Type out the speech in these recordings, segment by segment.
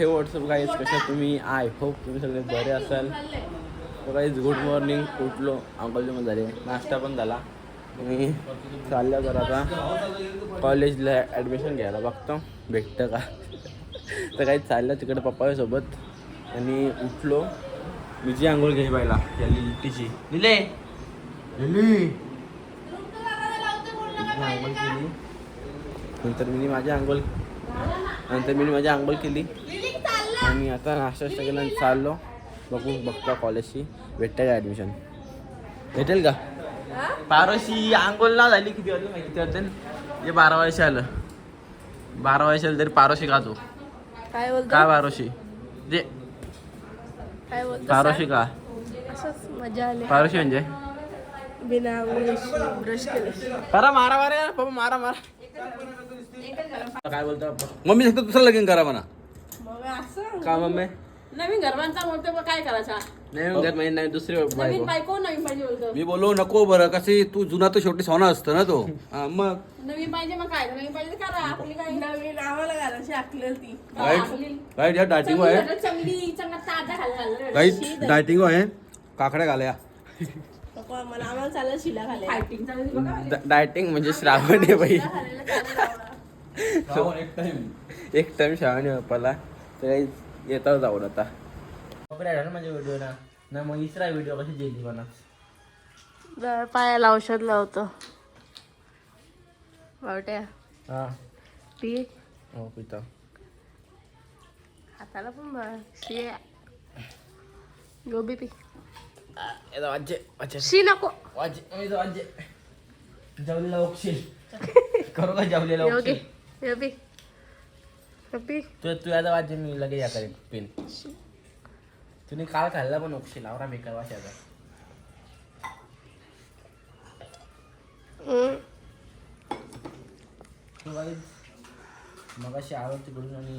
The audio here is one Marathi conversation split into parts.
हे व्हॉट्सअप गाईज कशा तुम्ही? आय होप तुम्ही सगळे बरे असाल. तर गाईज गुड मॉर्निंग उठलो. अंकलची पण झाले. नाश्ता पण झाला. आणि चाललं तर आता कॉलेजला ॲडमिशन घ्यायला बघतो. भेटतं का? तर काही चाललं तिकडे पप्पासोबत आणि उठलो. मी जी आंघोळ घ्यायची पाहिला या लिलीची लिले. लिली. मी आंघोळ केली नंतर मी माझी आंघोळ नंतर मी माझी आंघोळ केली. आणि आता नाश्ता आणि चाललो. बघू बघतो कॉलेजची. भेटतं का ॲडमिशन भेटेल का? पारोशी आंघोळ ना झाली किती माहिती? किती वाजते जे बारा वर्ष आलं. बारा वर्ष आलं तरी पारोशी का तू? काय बोलतो? काय पारोशी? जे काय बोलतो पारोशी का. असंच मजा आली. पारोशी म्हणजे? बिना आंघोळीशी ब्रश केले. करा मारा मारा. बाबा मारा मारा. काय बोलतो? मम्मी सांगतो दुसरं लगीन करा म्हणा. का मम्मी नवीन बोलतो काय करायचा? नाही घरात माहिती नाही दुसरी नवीन बायको बायको नवीन पाहिजे बोलतो. मी बोललो नको बरं कशी तू जुना तर शेवटी सोना असतं ना तो. हा, मग? नवीन पाहिजे मग काय? नवीन पाहिजे तर करा आपली काय? नवीन आम्हाला घालायची आखलेल ती राईट राईट या डायटिंग आहे चांगली चांगला ताजा राईट डायटिंग आहे. काकड्या घाल्या. मला आम्हाला चालेल शिला घालायला. फायटिंग चालू बघा. डायटिंग म्हणजे श्रावण आहे बाई. एक टाइम एक टाइम श्रावण आहे तर काही आता. ना माझ्या व्हिडिओ ना ना मग इसरा व्हिडिओ कशी गेली म्हणा. पायाला औषध लावतो. बावट्या. हा. पी हो पिता. हाताला पण शी. गोबी पी. येतो वाजे वाजे शी नको. वाजे येतो वाजे जेवलेला ओक्षील करू का जेवलेला योगी ओक्षील योगी. पी तू तू आता वाजे मी लगेच या करेन पेन. तुम्ही काल खाल्ला पण ओक्षील आवरा बेकार वाशाचा मग अशी आलो तिकडून आणि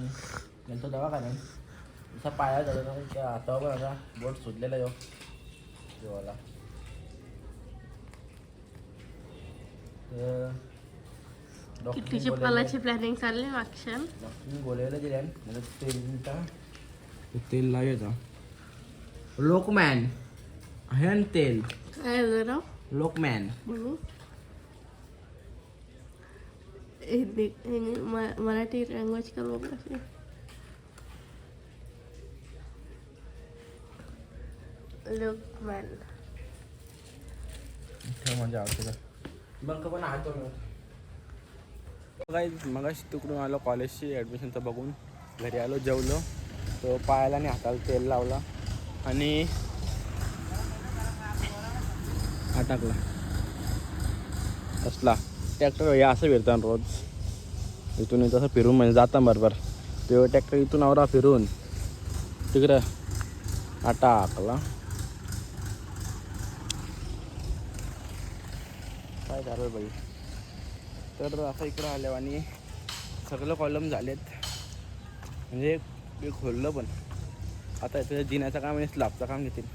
गेलतो दवाखान्यात. जसा पाया झाला ना त्या हातावर पण आता बोट सुटलेला यो देवाला पलाची प्लॅनिंग चालली मागच्या? तेल लावायचं. लोकमॅन. आहे ना तेल. काय जरा? लोकमॅन. मराठी लँग्वेज कर बघ कशी. लोकमॅन म्हणजे आवडतं बंक पण हात काही मगाशी तिकडून आलो कॉलेजची ॲडमिशनचं बघून घरी आलो जेवलो. तो पायाला आणि हाताला तेल लावला आणि हा टाकला. असला ट्रॅक्टर हे असं फिरतात रोज. इथून इथं असं फिरून म्हणजे जाता बरोबर. तो ट्रॅक्टर इथून आवरा फिरून. तिकडं हा टाकला. काय झालं बाई? तर असं इकडं आल्या आणि सगळं कॉलम झालेत. म्हणजे मी खोललं पण. आता याचं जिन्याचं काम आणि स्लॅबचं काम घेतील.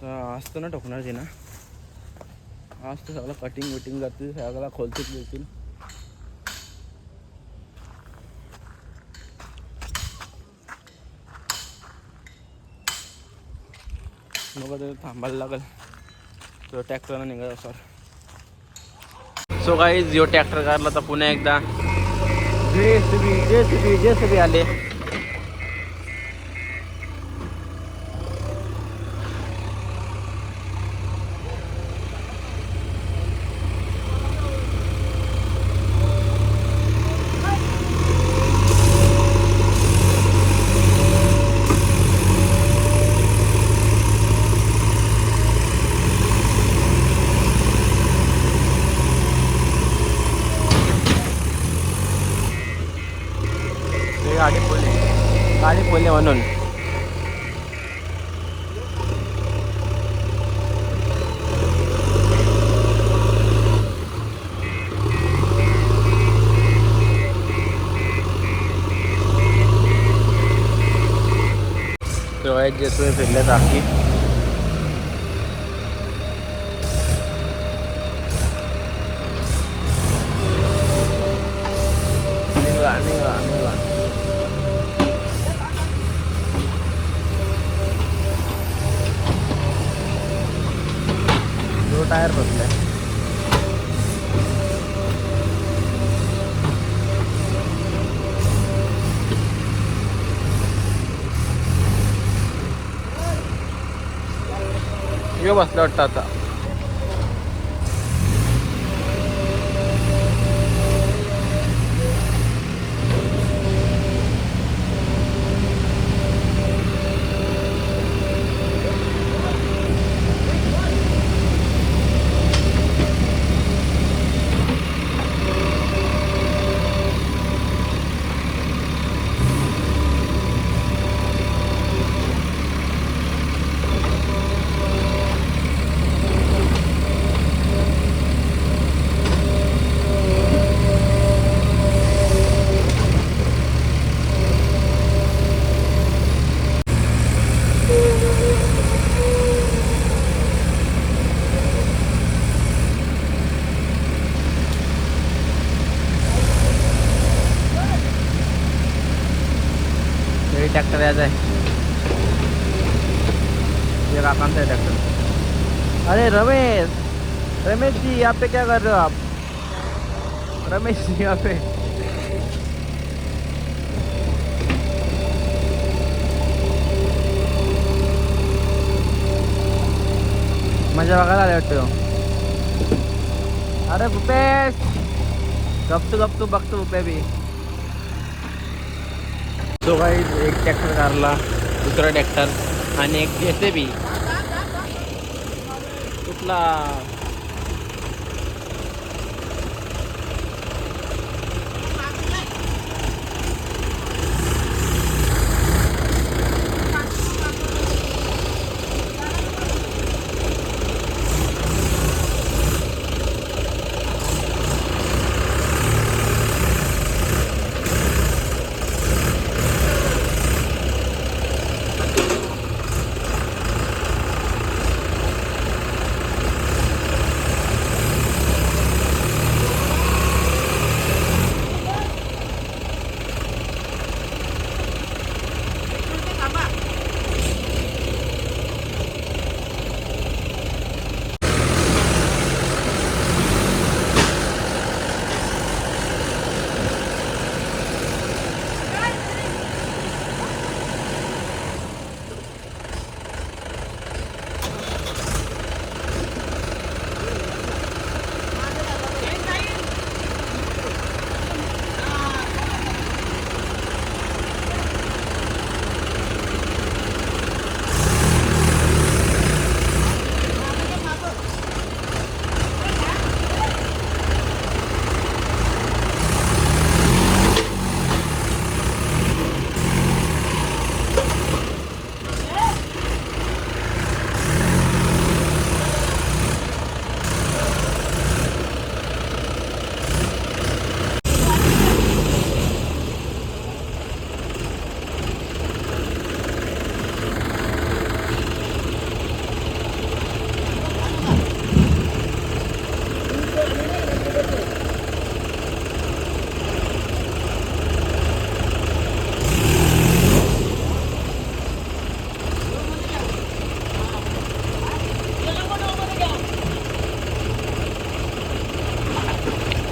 तर आज तर ना ठोकणार जिना. आज तर सगळं कटिंग विटिंग जातील सगळ्याला खोलतील देतील मग ते थांबायला लागेल. तर ट्रॅक्टरनं निघत सर सो काही जिओ ट्रॅक्टर काढला तर पुन्हा एकदा. जे C B J C B J C B आले. ते गाडी पोलली गाडी पोलली म्हणून तेव्हा जे तुम्ही फिरल्या टाकी यो बसला वाटतं आता याद है ये काकांचा है ट्रैक्टर अरे रमेश रमेश जी, यहाँ पे क्या कर रहे हो आप? रमेश जी, यहाँ पे। मज़ा बघायला आले ह्यो. अरे भूपेश गपतू गपतू बघतो भूपे बी तो एक ट्रॅक्टर काढला दुसरा ट्रॅक्टर आणि एक जे बी कुठला?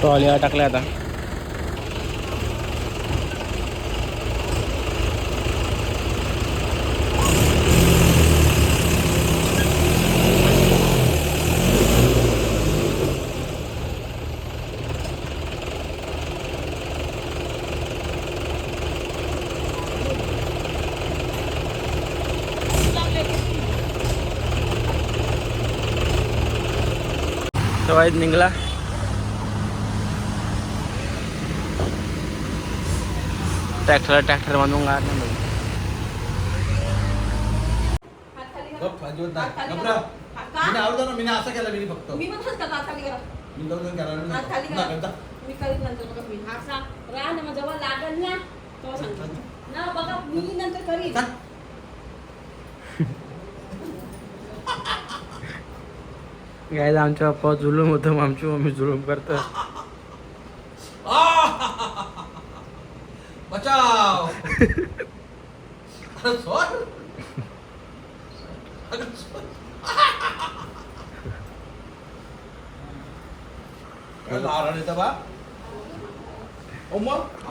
ट्रॉलीवर टाकल्या आता तो वाईट निघला ट्रॅक्टर ट्रॅक्टर बांधून. गायला आमच्या पप्पा जुलूम होतं मग आमची मम्मी जुलूम करतं. बचाव.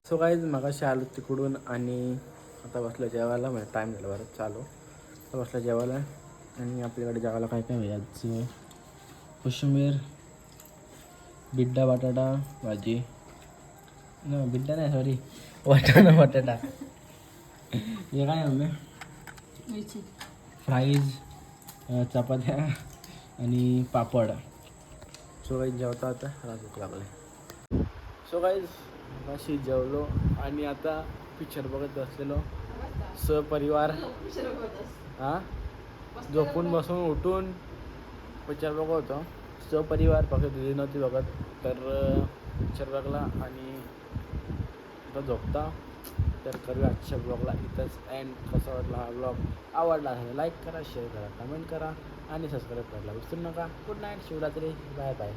सो काहीच मगाशी आलो तिकडून आणि आता बसलो जेवायला. म्हणजे टाईम झाला बरं चालू. आता बसलो जेवायला आणि आपल्याकडे जेवायला काय काय व्याज कोशिंबीर बिड्डा बटाटा भाजी. न बिड्डा नाही सॉरी वाटाणा बटाटा. हे काय आंबे फ्राईज चपात्या आणि पापड. सो काही जेवता आता. राजूक लागले. सो काही अशी जेवलो आणि आता पिक्चर बघत बसलेलो. सपरिवार. हां? झोपून बसून उठून पिक्चर बघत होतो. सपरिवार फक्त दिली नव्हती बघत तर पिक्चर बघला आणि आता झोपता. तर करूया आजच्या ब्लॉगला इथंच अँड कसा वाटला हा ब्लॉग आवडला असेल लाईक करा शेअर करा कमेंट करा आणि सबस्क्राईब करायला विसरू नका. Good night Shivratri. Bye bye